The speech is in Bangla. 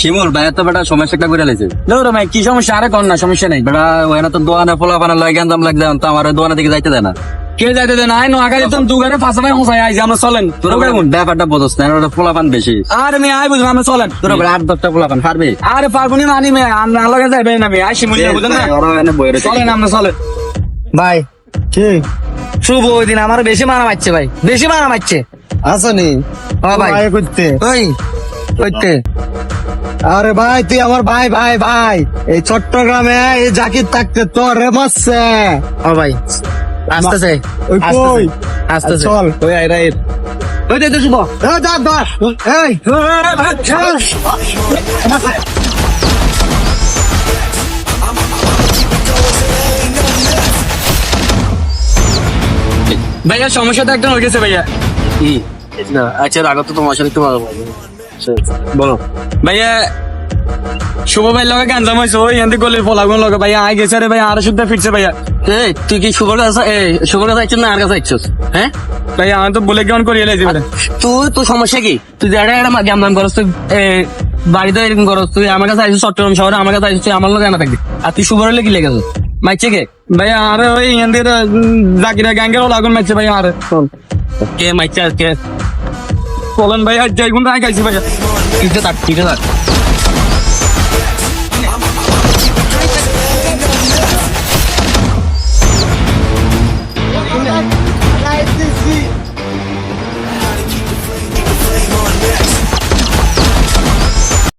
শিমুল ভাইয়ের তো বেটা সমস্যা একটা করে লাইছে। ধরো ভাই কি সমস্যা? আরে কর না সমস্যা নাই। বেটা ওখানে তো পোলা পানা লয় গেন্দাম লাগছে তো আমার দিকে যাইতে দেয় না। কে যাইতে দেন আই নোয়াখা দিতাম দুগারে ফাঁসা ভাই হোসাই আইছি আমরা চলেন। তোর ব্যাপারটা বোঝস না ওটা পোলা বেশি। আরে মেয়ে আই বুঝলাম আমরা চলেন। তোর বেটা আট দশটা পোলা পান আরে পারব না আনি মেয়ে আমরা লগে যাইবে না মেয়ে। আইসি মনে বুঝলেন না? ওরা এখানে বইরে চলেন আমরা চলেন। ভাই কি? শুভ ওই দিন আমার বেশি মারা মারছে ভাই। বেশি মারা মারছে। আসনি। ভাই। ভাই করতে ওই ওইতে আরে ভাই তুই আমার ভাই ভাই ভাই। এই চট্টগ্রামে এই জাকির থাকতে তোর রে মারছে। ও ভাই আসতেছে ওই কই? আসতেছে। চল। ওই আই রাইট। ওই দে শুভ। এ, দা, দা। এই ভাইয়া সমস্যা তো একটা হয়ে গেছে ভাইয়া। কি? না আচ্ছা রাগত তো তোমার সাথে ভালো বলো। ভাইয়া শুভ ভাই লগে গাঞ্জাম হয়েছে ওই গলির লগে। ভাইয়া গেছে রে ভাইয়া আরও শুদ্ধ ফিরছে ভাইয়া। এই তুই কি সুবর কাছে এই সুবর কাছে আইছিস না আর কাছে আইছিস? হ্যাঁ ভাইয়া আমি তো বলে কেমন করিয়ে লাইছি তুই তোর সমস্যা কি? তুই একটা জ্ঞান দান করস তুই এ, বাড়িতে এরকম করস তুই আমার কাছে আইছিস চট্টগ্রাম শহরে আমার কাছে আইছিস তুই আমার লোক জানা থাকবি? আর তুই হলে কি লেগেছ মাইছে কে? ভাইয়া আরে ওই এনদি জাকিরা গ্যাঙ্গের লাগুন মারছে ভাইয়া আরে। কে মাইছে আর কে ভাই আর যাই গুণ আই গাইছি ভাই ঠিক আছে ঠিক আছে